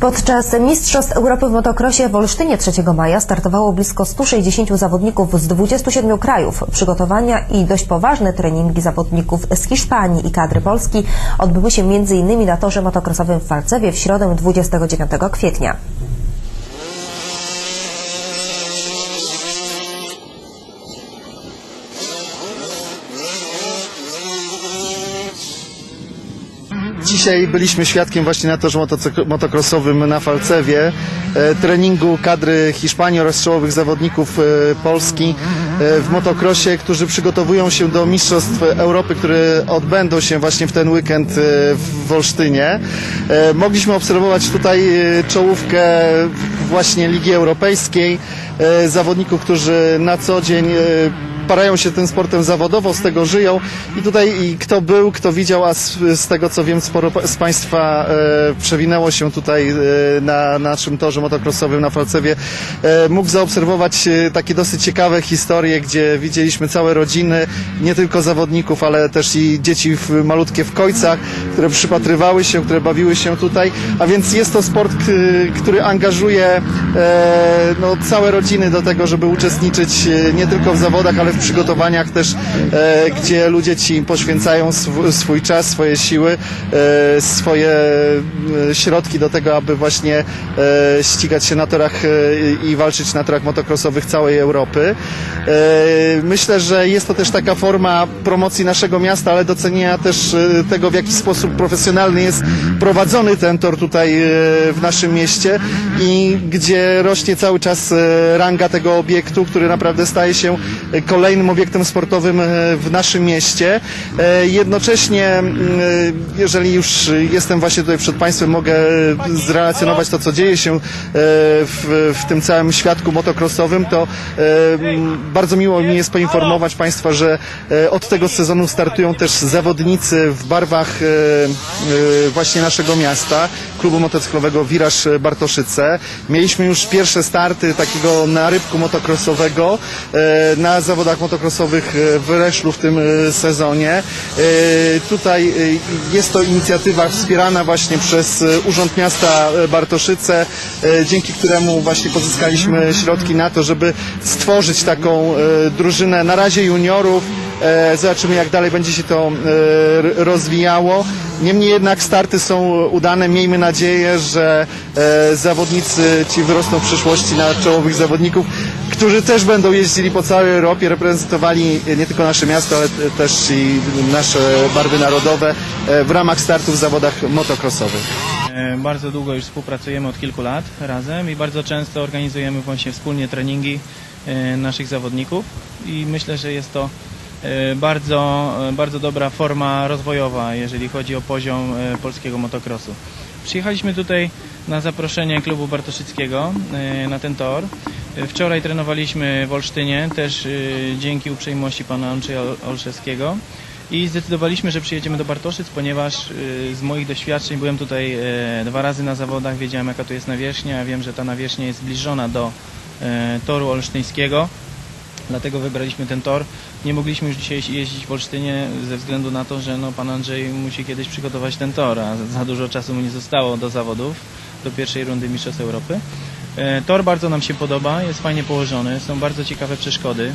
Podczas Mistrzostw Europy w motocrossie w Olsztynie 3 maja startowało blisko 160 zawodników z 27 krajów. Przygotowania i dość poważne treningi zawodników z Hiszpanii i kadry Polski odbyły się m.in. na torze motocrossowym w Falcewie w środę 29 kwietnia. Dzisiaj byliśmy świadkiem właśnie na torze motocrossowym na Falcewie e, treningu kadry Hiszpanii oraz czołowych zawodników e, Polski e, w motocrossie, którzy przygotowują się do Mistrzostw Europy, które odbędą się właśnie w ten weekend w Olsztynie. Mogliśmy obserwować tutaj czołówkę właśnie Ligi Europejskiej, zawodników, którzy na co dzień parają się tym sportem zawodowo, z tego żyją. I tutaj i kto był, kto widział, a z, z tego co wiem sporo z Państwa e, przewinęło się tutaj e, na naszym torze motocrossowym na Falcewie, e, mógł zaobserwować e, takie dosyć ciekawe historie, gdzie widzieliśmy całe rodziny, nie tylko zawodników, ale też i dzieci w, malutkie w kojcach, które przypatrywały się, które bawiły się tutaj, a więc jest to sport, który angażuje e, no, całe rodziny do tego, żeby uczestniczyć e, nie tylko w zawodach, ale w przygotowaniach też, e, gdzie ludzie ci poświęcają sw- swój czas, swoje siły, e, swoje e, środki do tego, aby właśnie ścigać się na torach i walczyć na torach motocrossowych całej Europy. Myślę, że jest to też taka forma promocji naszego miasta, ale docenienia też tego, w jaki sposób profesjonalny jest prowadzony ten tor tutaj w naszym mieście i gdzie rośnie cały czas ranga tego obiektu, który naprawdę staje się e, kolejnym obiektem sportowym e, w naszym mieście. E, Jednocześnie, mm, e, jeżeli już jestem właśnie tutaj przed Państwem, mogę zrelacjonować to, co dzieje się w, w tym całym świadku motocrossowym, to bardzo miło mi jest poinformować Państwa, że od tego sezonu startują też zawodnicy w barwach właśnie naszego miasta, klubu motocyklowego Wiraż Bartoszyce. Mieliśmy już pierwsze starty takiego narybku motocrossowego na zawodach motocrossowych e, w Reszlu w tym e, sezonie. E, Tutaj jest to inicjatywa wspierana właśnie przez Urząd Miasta Bartoszyce, dzięki któremu właśnie pozyskaliśmy środki na to, żeby stworzyć taką drużynę na razie juniorów. Zobaczymy jak dalej będzie się to rozwijało. Niemniej jednak starty są udane. Miejmy nadzieję, że zawodnicy ci wyrosną w przyszłości na czołowych zawodników, którzy też będą jeździli po całej Europie, reprezentowali nie tylko nasze miasto, ale też i nasze barwy narodowe e, w ramach startów w zawodach motocrossowych. E, Bardzo długo już współpracujemy od kilku lat razem i bardzo często organizujemy właśnie wspólnie treningi e, naszych zawodników i myślę, że jest to bardzo, bardzo dobra forma rozwojowa, jeżeli chodzi o poziom polskiego motocrossu. Przyjechaliśmy tutaj na zaproszenie klubu Bartoszyckiego e, na ten tor. E, Wczoraj trenowaliśmy w Olsztynie, też e, dzięki uprzejmości pana Andrzeja Ol- Olszewskiego. I zdecydowaliśmy, że przyjedziemy do Bartoszyc, ponieważ z moich doświadczeń byłem tutaj dwa razy na zawodach, wiedziałem jaka tu jest nawierzchnia, wiem, że ta nawierzchnia jest zbliżona do toru olsztyńskiego, dlatego wybraliśmy ten tor. Nie mogliśmy już dzisiaj jeździć w Olsztynie ze względu na to, że no, pan Andrzej musi kiedyś przygotować ten tor, a za dużo czasu mu nie zostało do zawodów, do pierwszej rundy Mistrzostw Europy. E, Tor bardzo nam się podoba, jest fajnie położony, są bardzo ciekawe przeszkody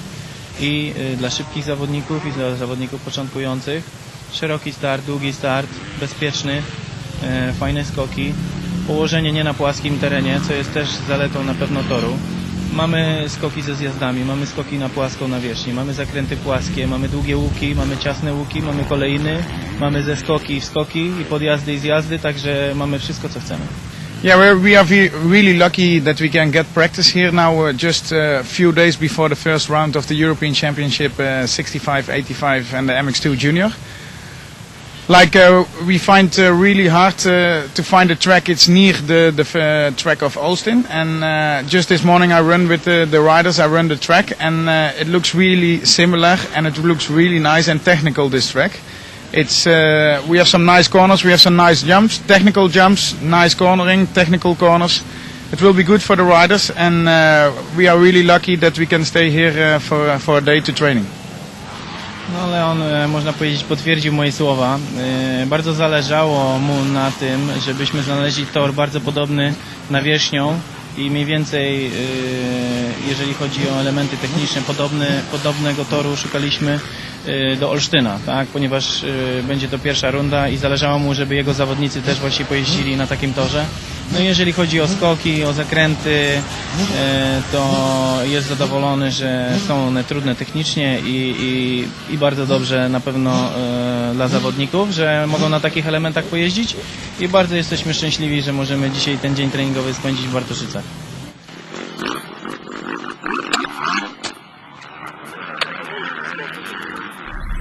i y, dla szybkich zawodników i dla zawodników początkujących. Szeroki start, długi start, bezpieczny, e, fajne skoki. Położenie nie na płaskim terenie, co jest też zaletą na pewno toru. Mamy skoki ze zjazdami, mamy skoki na płaską nawierzchnię, mamy zakręty płaskie, mamy długie łuki, mamy ciasne łuki, mamy kolejny, mamy ze skoki i skoki i podjazdy i zjazdy, także mamy wszystko co chcemy. Yeah, we're, we are really lucky that we can get practice here now, uh, just a few days before the first round of the European Championship uh, 65, 85, and the MX2 Junior. Like uh, we find uh, really hard uh, to find a track. It's near the the uh, track of Olsztyn, and uh, just this morning I run with the, the riders. I run the track, and uh, it looks really similar, and it looks really nice and technical. This track. It's uh, we have some nice corners, we have some nice jumps, technical jumps, nice cornering, technical corners. It will be good for the riders, and uh, we are really lucky that we can stay here uh, for for a day to training. No Leon, e, można powiedzieć, potwierdził moje słowa. E, Bardzo zależało mu na tym, żebyśmy znaleźli tor bardzo podobny nawierzchnią i mniej więcej, e, jeżeli chodzi o elementy techniczne, podobny, podobnego toru szukaliśmy do Olsztyna, tak? ponieważ będzie to pierwsza runda i zależało mu, żeby jego zawodnicy też właśnie pojeździli na takim torze. No jeżeli chodzi o skoki, o zakręty, e, to jest zadowolony, że są one trudne technicznie i, i, i bardzo dobrze na pewno e, dla zawodników, że mogą na takich elementach pojeździć i bardzo jesteśmy szczęśliwi, że możemy dzisiaj ten dzień treningowy spędzić w Bartoszycach.